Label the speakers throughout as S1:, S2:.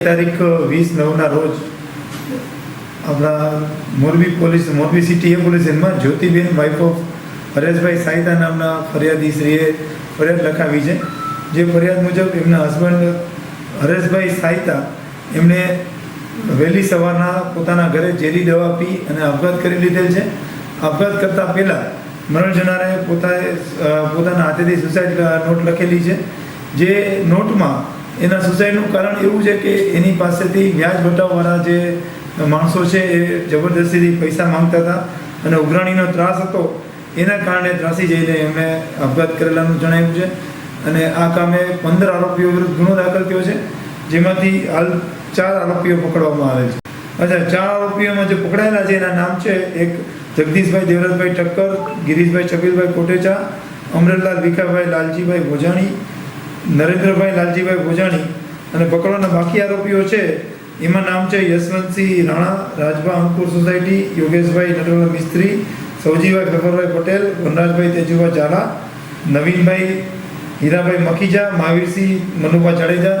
S1: તારીખ વીસ નવના રોજ આપણા Morbi police, Morbi city A police સ્ટેશનમાં જ્યોતિબેન વાઇફ ઓફ હરેશભાઈ સાહિતા નામના ફરિયાદી શ્રીએ ફરિયાદ લખાવી છે. જે ફરિયાદ મુજબ એમના હસબન્ડ હરેશભાઈ સાહિતા એમણે વહેલી સવારના પોતાના ઘરે ઝેરી દવા પી અને આપઘાત કરી લીધેલ છે. આપઘાત કરતાં પહેલાં મરણ જનારાએ પોતાએ પોતાના હાથેથી સુસાઇડ નોટ લખેલી છે. જે નોટમાં એના સુસાઇડનું કારણ એવું છે કે એની પાસેથી વ્યાજ વટાવવાળા જે માણસો છે એ જબરદસ્તીથી પૈસા માંગતા હતા અને ઉઘરાણીનો ત્રાસ હતો. એના કારણે ત્રાસી જઈને એમણે આપઘાત કરેલાનું જણાવ્યું છે. અને આ કામે પંદર આરોપીઓ વિરુદ્ધ ગુનો દાખલ થયો છે, જેમાંથી હાલ ચાર આરોપીઓ પકડવામાં આવે છે. અચ્છા, ચાર આરોપીઓમાં જે પકડાયેલા છે એના નામ છે એક જગદીશભાઈ દેવરાજભાઈ ઠક્કર, ગિરીશભાઈ છબીલભાઈ કોટેચા, અમરેલાલ વિખાભાઈ લાલજીભાઈ ભોજાણી નરેન્દ્રભાઈ લાલજીભાઈ ભોજાણી અને પકડવાના બાકી આરોપીઓ છે, એમાં નામ છે યશવંતસિંહ રાણા, રાજભા અંકુર સોસાયટી, યોગેશભાઈ નટવર મિસ્ત્રી સૌજીભાઈ ગફરભાઈ પટેલ, વનરાજભાઈ તેજુભાઈ ઝાલા, નવીનભાઈ હીરાભાઈ મખીજા, મહાવીરસિંહ મનુભા જાડેજા,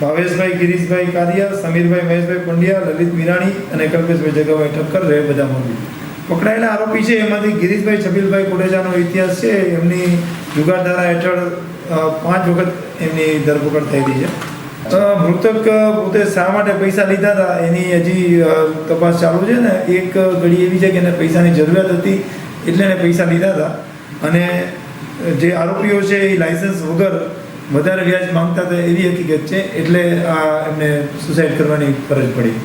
S1: ભાવેશભાઈ ગિરીશભાઈ કારિયા, સમીરભાઈ મહેશભાઈ પંડ્યા, લલિત મીરાણી અને કલ્પેશભાઈ જગાભાઈ ઠક્કર રહે બધા મોરબી. પકડાયેલા આરોપી છે, એમાંથી ગિરીશભાઈ છબીલભાઈ કોટેજાનો ઇતિહાસ છે, એમની જુગારધારા હેઠળ પાંચ વખત એમની ધરપકડ થયેલી છે. મૃતક પોતે શા માટે પૈસા લીધા હતા, એની હજી તપાસ ચાલુ છે ને, એક ઘડી એવી છે કે એને પૈસાની જરૂરિયાત હતી, એટલે એને પૈસા લીધા હતા. અને જે આરોપીઓ છે, એ લાયસન્સ વગર વધારે વ્યાજ માંગતા હતા, એવી હકીકત છે, એટલે આ એમને સુસાઇડ કરવાની ફરજ પડી.